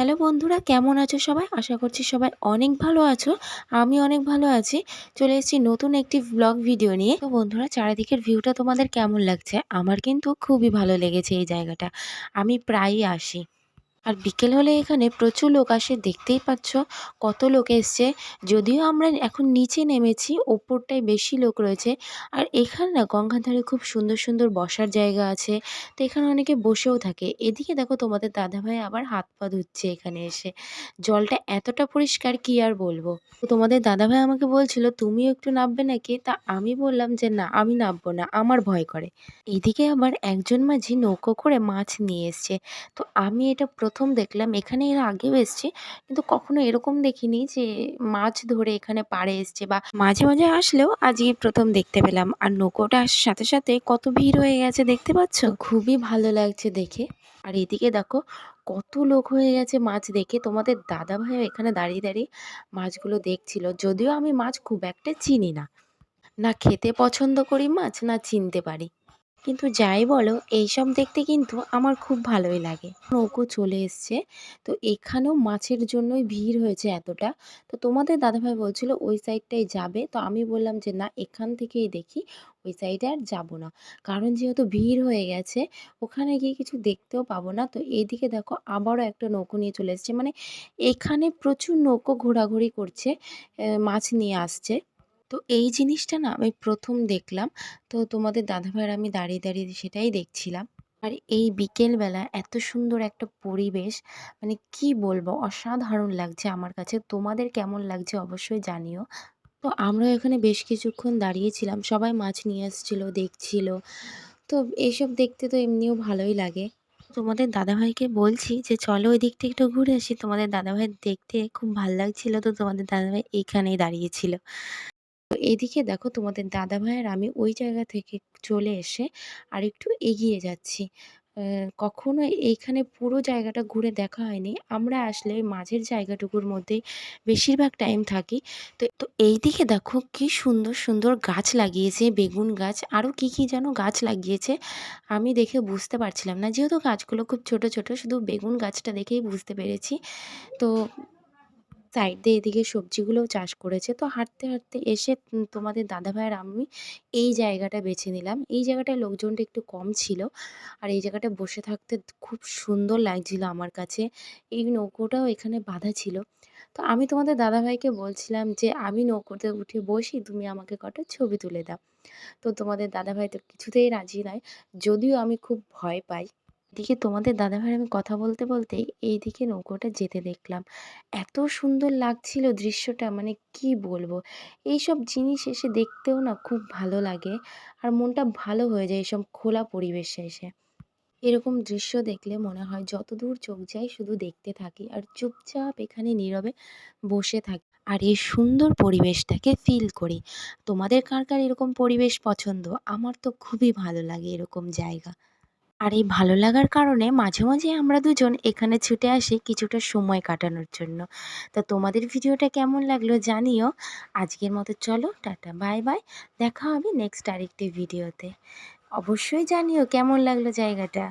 Hello বন্ধুরা, কেমন আছো সবাই? আশা করছি সবাই অনেক ভালো আছো, আমি অনেক ভালো আছি। চলে এসেছি নতুন একটি ব্লগ ভিডিও নিয়ে। তো বন্ধুরা, চারিদিকের ভিউটা তোমাদের কেমন লাগছে? আমার কিন্তু খুবই ভালো লেগেছে এই জায়গাটা। আমি প্রায়ই আসি। আর বিকেল হলে এখানে প্রচুর লোক আসে, দেখতেই পাচ্ছ কত লোক এসছে। যদিও আমরা এখন নিচে নেমেছি, ওপরটায় বেশি লোক রয়েছে। আর এখানে না গঙ্গার ধারে খুব সুন্দর সুন্দর বসার জায়গা আছে। তো এখানে অনেকে বসেও থাকে। এদিকে দেখো তোমাদের দাদাভাই আবার হাত পা ধুচ্ছে এখানে এসে। জলটা এতটা পরিষ্কার কি আর বলব? তোমাদের দাদাভাই আমাকে বলছিল, তুমিও একটু নামবে নাকি? তা আমি বললাম যে, না, আমি নামবো না, আমার ভয় করে। এদিকে আবার একজন মাঝি নৌকো করে মাছ নিয়ে এসছে। তো আমি এটা প্রথম দেখলাম, এখানে এর আগেও এসছি। কিন্তু কখনো এরকম দেখিনি যে মাছ ধরে এখানে পাড়ে এসছে বা মাঝে মাঝে আসলেও আজকে প্রথম দেখতে পেলাম। আর নৌকোটা আসার সাথে সাথে কত ভিড় হয়ে গেছে দেখতে পাচ্ছ? খুবই ভালো লাগছে দেখে। আর এদিকে দেখো কত লোক হয়ে গেছে মাছ দেখে। তোমাদের দাদা ভাইও এখানে দাঁড়িয়ে দাঁড়িয়ে মাছগুলো দেখছিল। যদিও আমি মাছ খুব একটা চিনি না। না খেতে পছন্দ করি মাছ, না চিনতে পারি। কিন্তু যাই বলো, এইসব দেখতে কিন্তু আমার খুব ভালোই লাগে। নৌকো চলে এসছে, তো এখানেও মাছের জন্যই ভিড় হয়েছে এতটা। তো তোমাদের দাদাভাই বলছিল ওই সাইডটাই যাবে, তো আমি বললাম যে না, এখান থেকেই দেখি, ওই সাইডে আর যাব না। কারণ যেহেতু ভিড় হয়ে গেছে, ওখানে গিয়ে কিছু দেখতেও পাবো না। তো এইদিকে দেখো, আবারও একটা নৌকো নিয়ে চলে এসছে। মানে এখানে প্রচুর নৌকো ঘোরাঘুরি করছে মাছ নিয়ে আসছে। তো এই জিনিসটা না আমি প্রথম দেখলাম। তো তোমাদের দাদাভাইয়ের আমি দাঁড়িয়ে দাঁড়িয়ে সেটাই দেখছিলাম। আর এই বিকেলবেলা এত সুন্দর একটা পরিবেশ মানে কি বলব, অসাধারণ লাগছে আমার কাছে। তোমাদের কেমন লাগছে অবশ্যই জানিও। তো আমরা এখানে বেশ কিছুক্ষণ দাঁড়িয়েছিলাম, সবাই মাছ নিয়ে আসছিল, দেখছিল। তো এইসব দেখতে তো এমনিও ভালোই লাগে। তোমাদের দাদাভাইকে বলছি যে, চলো ওই দিকটা একটু ঘুরে আসি। তোমাদের দাদাভাই দেখতে খুব ভালো লাগছিল, তো তোমাদের দাদাভাই এইখানেই দাঁড়িয়েছিল। তো এদিকে দেখো তোমাদের দাদা ভাইয়ের আমি ওই জায়গা থেকে চলে এসে আরেকটু এগিয়ে যাচ্ছি। কখনো এইখানে পুরো জায়গাটা ঘুরে দেখা হয়নি। আমরা আসলে মাঝের জায়গাটুকুর মধ্যেই বেশিরভাগ টাইম থাকি। তো তো এইদিকে দেখো কি সুন্দর সুন্দর গাছ লাগিয়েছে, বেগুন গাছ। আরও কি কি যেন গাছ লাগিয়েছে, আমি দেখে বুঝতে পারছিলাম না। যেহেতু গাছগুলো খুব ছোট ছোট, শুধু বেগুন গাছটা দেখেই বুঝতে পেরেছি। তো সাইড দিয়ে এদিকে সবজিগুলোও চাষ করেছে। তো হাঁটতে হাঁটতে এসে তোমাদের দাদাভাই আর আমি এই জায়গাটা বেছে নিলাম। এই জায়গাটায় লোকজনটা একটু কম ছিল আর এই জায়গাটা বসে থাকতে খুব সুন্দর লাগছিল আমার কাছে। এই নৌকোটাও এখানে বাঁধা ছিল। তো আমি তোমাদের দাদাভাইকে বলছিলাম যে, আমি নৌকোতে উঠে বসি, তুমি আমাকে কটা ছবি তুলে দাও। তো তোমাদের দাদাভাই তো কিছুতেই রাজি নয়। যদিও আমি খুব ভয় পাই। এদিকে তোমাদের দাদাভাইয়ের আমি কথা বলতে বলতে এইদিকে নৌকোটা যেতে দেখলাম। এত সুন্দর লাগছিল দৃশ্যটা মানে কি বলব? এইসব জিনিস এসে দেখতেও না খুব ভালো লাগে আর মনটা ভালো হয়ে যায় এইসব খোলা পরিবেশে এসে। এরকম দৃশ্য দেখলে মনে হয় যত দূর চোখ যায় শুধু দেখতে থাকি আর চুপচাপ এখানে নীরবে বসে থাকি আর এই সুন্দর পরিবেশটাকে ফিল করি। তোমাদের কার কার এরকম পরিবেশ পছন্দ? আমার তো খুবই ভালো লাগে এরকম জায়গা। আর এই ভালো লাগার কারণে মাঝে মাঝে আমরা দুজন এখানে ছুটে আসি কিছুটা সময় কাটানোর জন্য। তা তোমাদের ভিডিওটা কেমন লাগল জানিও। আজকের মতো চলো, টাটা, বাই বাই। দেখা হবে নেক্সট আরেকটি ভিডিওতে। অবশ্যই জানিও কেমন লাগল জায়গাটা।